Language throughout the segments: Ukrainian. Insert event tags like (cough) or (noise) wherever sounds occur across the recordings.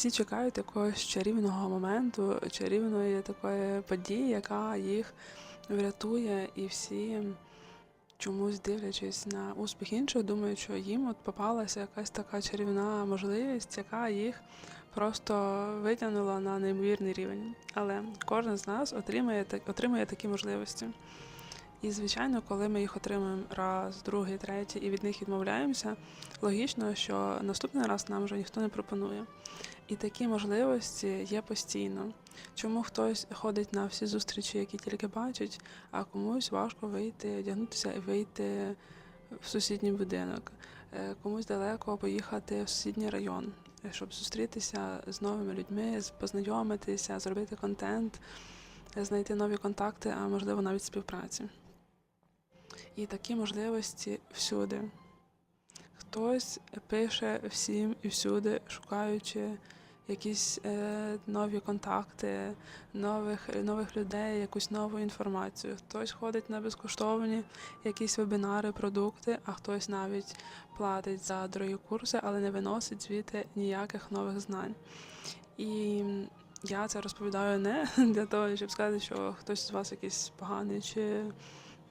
всі чекають якогось чарівного моменту, чарівної такої події, яка їх врятує, і всі чомусь дивлячись на успіх інших, думають, що їм от попалася якась така чарівна можливість, яка їх просто витягнула на неймовірний рівень. Але кожен з нас отримує, отримує такі можливості. І, звичайно, коли ми їх отримуємо раз, другий, третій і від них відмовляємося, логічно, що наступний раз нам вже ніхто не пропонує. І такі можливості є постійно. Чому хтось ходить на всі зустрічі, які тільки бачить, а комусь важко вийти, одягнутися і вийти в сусідній будинок, Е, комусь далеко поїхати в сусідній район, щоб зустрітися з новими людьми, познайомитися, зробити контент, знайти нові контакти, а можливо навіть співпраці. І такі можливості всюди. Хтось пише всім і всюди, шукаючи якісь е, нові контакти, нових, нових людей, якусь нову інформацію. Хтось ходить на безкоштовні якісь вебінари, продукти, а хтось навіть платить за дорогі курси, але не виносить звідти ніяких нових знань. І я це розповідаю не (laughs) для того, щоб сказати, що хтось з вас якийсь поганий чи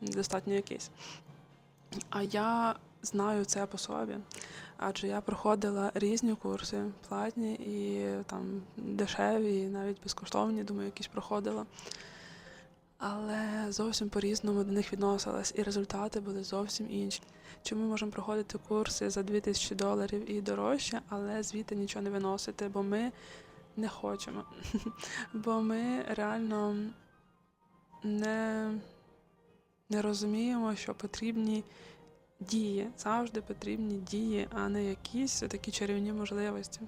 достатньо якийсь. А я знаю це по собі, адже я проходила різні курси, платні і там дешеві, і навіть безкоштовні, думаю, якісь проходила. Але зовсім по-різному до них відносилась, і результати були зовсім інші. Чи ми можемо проходити курси за 2000 доларів і дорожче, але звідти нічого не виносити, бо ми не хочемо. (laughs) Бо ми реально не, не розуміємо, що потрібні дії. Завжди потрібні дії, а не якісь такі чарівні можливості.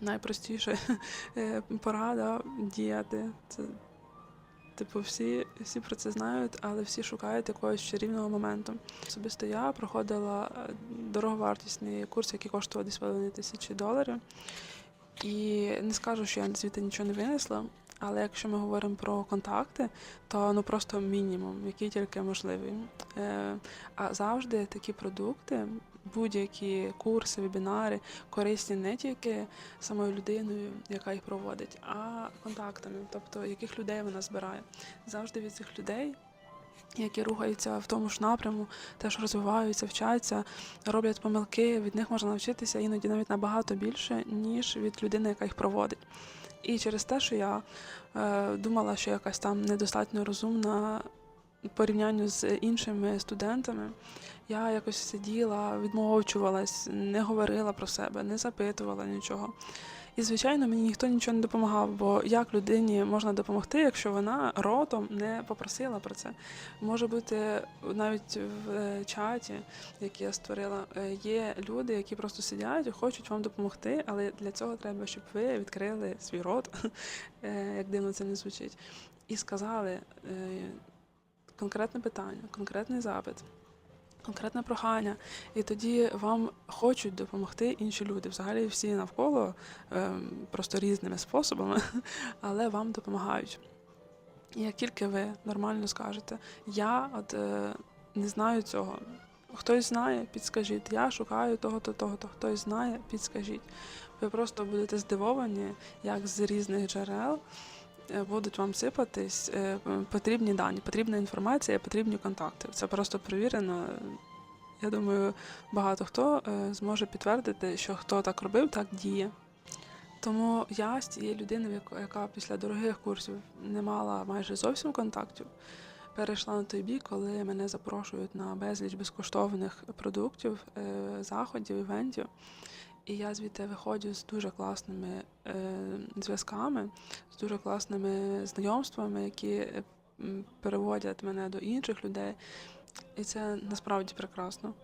Найпростіше (laughs) е, порада діяти. Це Типу, всі, всі про це знають, але всі шукають якогось чарівного моменту. Особисто я проходила е, дороговартісний курс, який коштував десь половини тисячі доларів. І не скажу, що я звідти нічого не винесла, але якщо ми говоримо про контакти, то ну просто мінімум, який тільки можливий. Е, а завжди такі продукти, будь-які курси, вебінари корисні не тільки самою людиною, яка їх проводить, а контактами, тобто яких людей вона збирає. Завжди від цих людей. Які рухаються в тому ж напряму, теж розвиваються, вчаться, роблять помилки, від них можна навчитися іноді навіть набагато більше, ніж від людини, яка їх проводить. І через те, що я е, думала, що якась там недостатньо розумна в порівнянні з іншими студентами, я якось сиділа, відмовчувалась, не говорила про себе, не запитувала нічого. І, звичайно, мені ніхто нічого не допомагав, бо як людині можна допомогти, якщо вона ротом не попросила про це. Може бути навіть в е, чаті, який я створила, е, є люди, які просто сидять і хочуть вам допомогти, але для цього треба, щоб ви відкрили свій рот, (laughs) е, як дивно це не звучить, і сказали конкретне питання, конкретний запит. Конкретне прохання, і тоді вам хочуть допомогти інші люди. Взагалі всі навколо ем, просто різними способами, (laughs) але вам допомагають. І як тільки ви нормально скажете, я от е, не знаю цього. Хтось знає, підскажіть. Я шукаю того-то, того-то. Хтось знає, підскажіть. Ви просто будете здивовані, як з різних джерел е, будуть вам сипатись е, потрібні дані, потрібна інформація, потрібні контакти. Це просто перевірено. Я думаю, багато хто е, зможе підтвердити, що хто так робив, так діє. Тому я з цією людиною, яка- після дорогих курсів не мала майже зовсім контактів, перейшла на той бік, коли мене запрошують на безліч безкоштовних продуктів, е, заходів, івентів. І я звідти виходжу з дуже класними е, зв'язками, з дуже класними знайомствами, які е, переводять мене до інших людей. І це насправді прекрасно.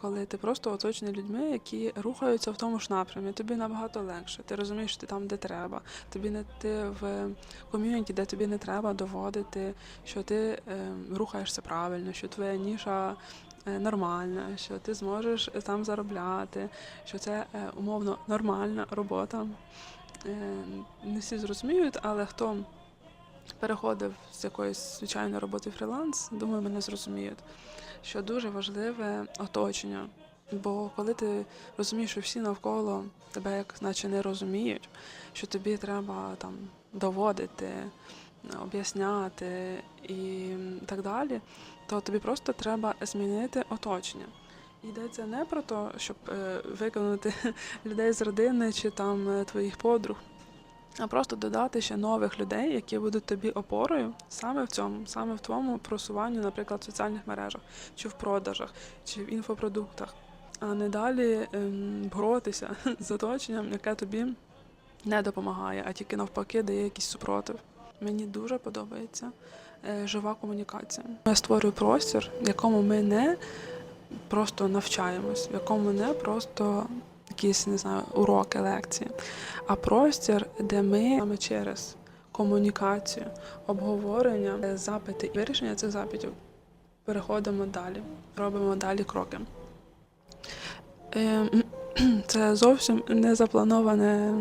Коли ти просто оточений людьми, які рухаються в тому ж напрямі, тобі набагато легше. Ти розумієш, що ти там, де треба. Тобі не ти в ком'юніті, де тобі не треба доводити, що ти е, рухаєшся правильно, що твоя ніша е, нормальна, що ти зможеш там заробляти, що це е, умовно нормальна робота. Е, не всі зрозуміють, але хто переходив з якоїсь звичайної роботи фріланс, думаю, мене зрозуміють, що дуже важливе оточення. Бо коли ти розумієш, що всі навколо тебе як наче не розуміють, що тобі треба там доводити, об'ясняти і так далі, то тобі просто треба змінити оточення. Йдеться не про те, щоб е, виконати (laughs) людей з родини чи там е, твоїх подруг, а просто додати ще нових людей, які будуть тобі опорою саме в цьому, саме в твоєму просуванні, наприклад, в соціальних мережах, чи в продажах, чи в інфопродуктах, а не далі ем, боротися (laughs) з оточенням, яке тобі не допомагає, а тільки навпаки дає якийсь супротив. Мені дуже подобається е, жива комунікація. Я створюю простір, в якому ми не просто навчаємось, в якому не просто якісь не знаю, уроки, лекції, а простір, де ми саме через комунікацію, обговорення, запити і вирішення цих запитів переходимо далі, робимо далі кроки. Е, (clears throat) Це зовсім не заплановане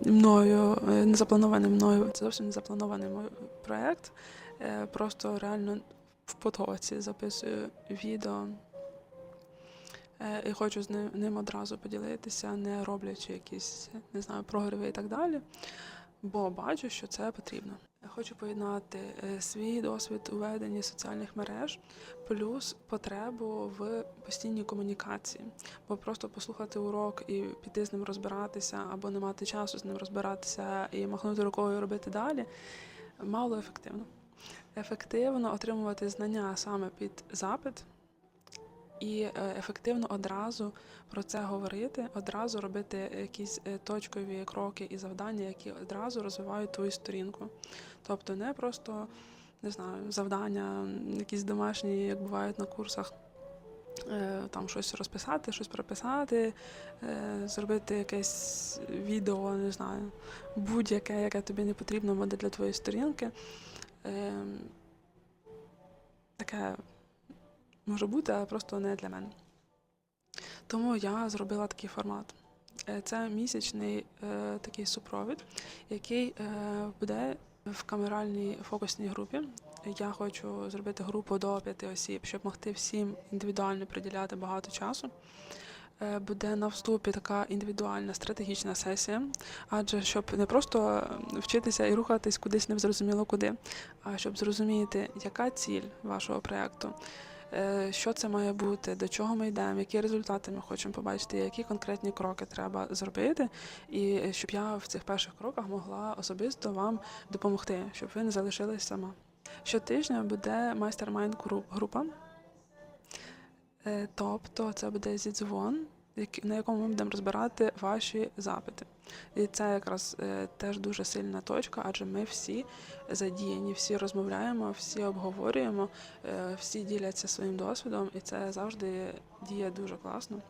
мною, не запланований мною, це зовсім не запланований мой проєкт. Е, Просто реально в потоці записую відео. Е, І хочу з ним, ним одразу поділитися, не роблячи якісь, не знаю, програви і так далі. Бо бачу, що це потрібно. Хочу поєднати е, свій досвід у веденні соціальних мереж плюс потребу в постійній комунікації. Бо просто послухати урок і піти з ним розбиратися, або не мати часу з ним розбиратися і махнути рукою і робити далі мало ефективно. Ефективно отримувати знання саме під запит і е, ефективно одразу про це говорити, одразу робити якісь е, точкові кроки і завдання, які одразу розвивають твою сторінку. Тобто не просто не знаю, завдання, якісь домашні, як бувають на курсах. е, Там щось розписати, щось прописати, зробити якесь відео, не знаю, будь-яке, яке тобі не потрібно буде для твоєї сторінки. Ем, Таке може бути, але просто не для мене. Тому я зробила такий формат. Е, Це місячний е, такий супровід, який е, буде в камеральній фокусній групі. Я хочу зробити групу до п'яти осіб, щоб могти всім індивідуально приділяти багато часу. Е, Буде на вступі така індивідуальна стратегічна сесія, адже щоб не просто вчитися і рухатись кудись невзрозуміло куди, а щоб зрозуміти, яка ціль вашого проєкту, е, що це має бути, до чого ми йдемо, які результати ми хочемо побачити, які конкретні кроки треба зробити, і щоб я в цих перших кроках могла особисто вам допомогти, щоб ви не залишились сама. Щотижня буде майстер-майнд група. Е, Тобто це буде зідзвон, на якому ми будемо розбирати ваші запити. І це якраз е, теж дуже сильна точка, адже ми всі задіяні, всі розмовляємо, всі обговорюємо, е, всі діляться своїм досвідом, і це завжди діє дуже класно.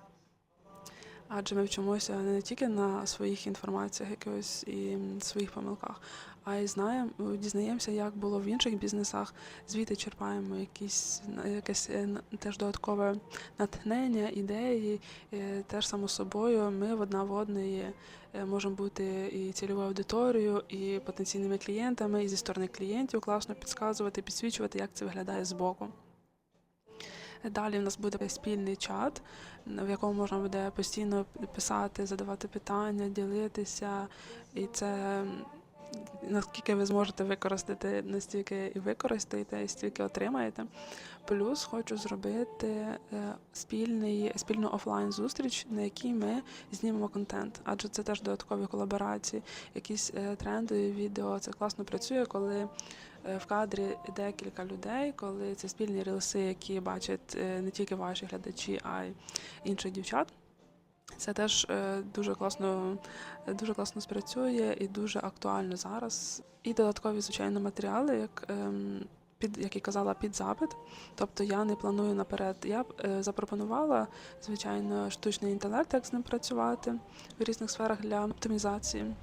Адже ми вчимося не тільки на своїх інформаціях, якихось і своїх помилках, а й знаємо, дізнаємося, як було в інших бізнесах. Звідти черпаємо якісь якесь е, теж додаткове натхнення, ідеї. е, Теж само собою. Ми в одна в одної е, можемо бути і цільовою аудиторією, і потенційними клієнтами, і зі сторони клієнтів класно підказувати, підсвічувати, як це виглядає збоку. Далі в нас буде спільний чат, в якому можна буде постійно писати, задавати питання, ділитися. І це наскільки ви зможете використати, настільки і використаєте, і стільки отримаєте. Плюс хочу зробити е, спільний, спільну офлайн зустріч, на якій ми знімемо контент, адже це теж додаткові колаборації, якісь е, трендові відео. Це класно працює, коли в кадрі декілька людей, коли це спільні рілси, які бачать е, не тільки ваші глядачі, а й інших дівчат. Це теж е, дуже класно, дуже класно спрацює і дуже актуально зараз. І додаткові, звичайно, матеріали, як, ем, під, як і казала, під запит. Тобто я не планую наперед. Я е, запропонувала, звичайно, штучний інтелект, як з ним працювати в різних сферах для оптимізації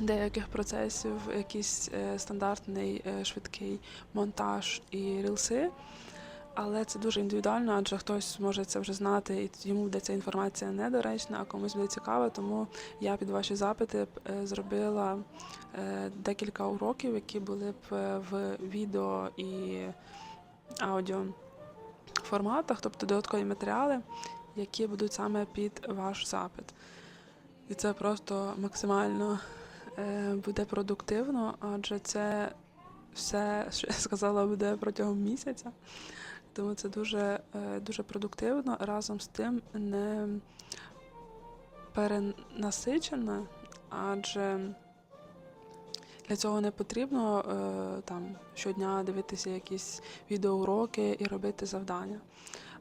деяких процесів, якийсь е, стандартний е, швидкий монтаж і рілси. Але це дуже індивідуально, адже хтось може це вже знати, і йому буде ця інформація недоречна, а комусь буде цікаво. Тому я під ваші запити е, зробила декілька уроків, які були б в відео і аудіо форматах, тобто додаткові матеріали, які будуть саме під ваш запит. І це просто максимально буде продуктивно, адже це все, що я сказала, буде протягом місяця. Тому це дуже, е, дуже продуктивно, разом з тим не перенасичено, адже для цього не потрібно е, там щодня дивитися якісь відеоуроки і робити завдання.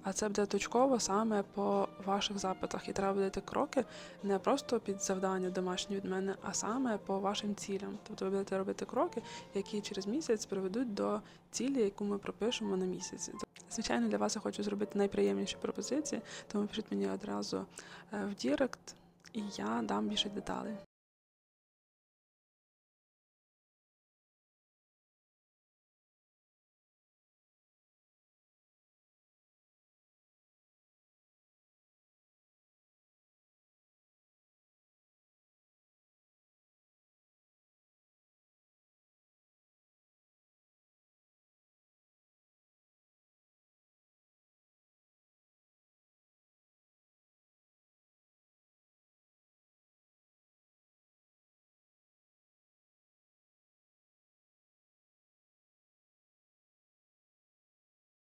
А це буде точково саме по ваших запитах. І треба буде кроки не просто під завдання домашні від мене, а саме по вашим цілям. Тобто ви будете робити кроки, які через місяць приведуть до цілі, яку ми пропишемо на місяць. Звичайно, для вас я хочу зробити найприємніші пропозиції, тому пишіть мені одразу е, в Дірект, і я дам більше деталей.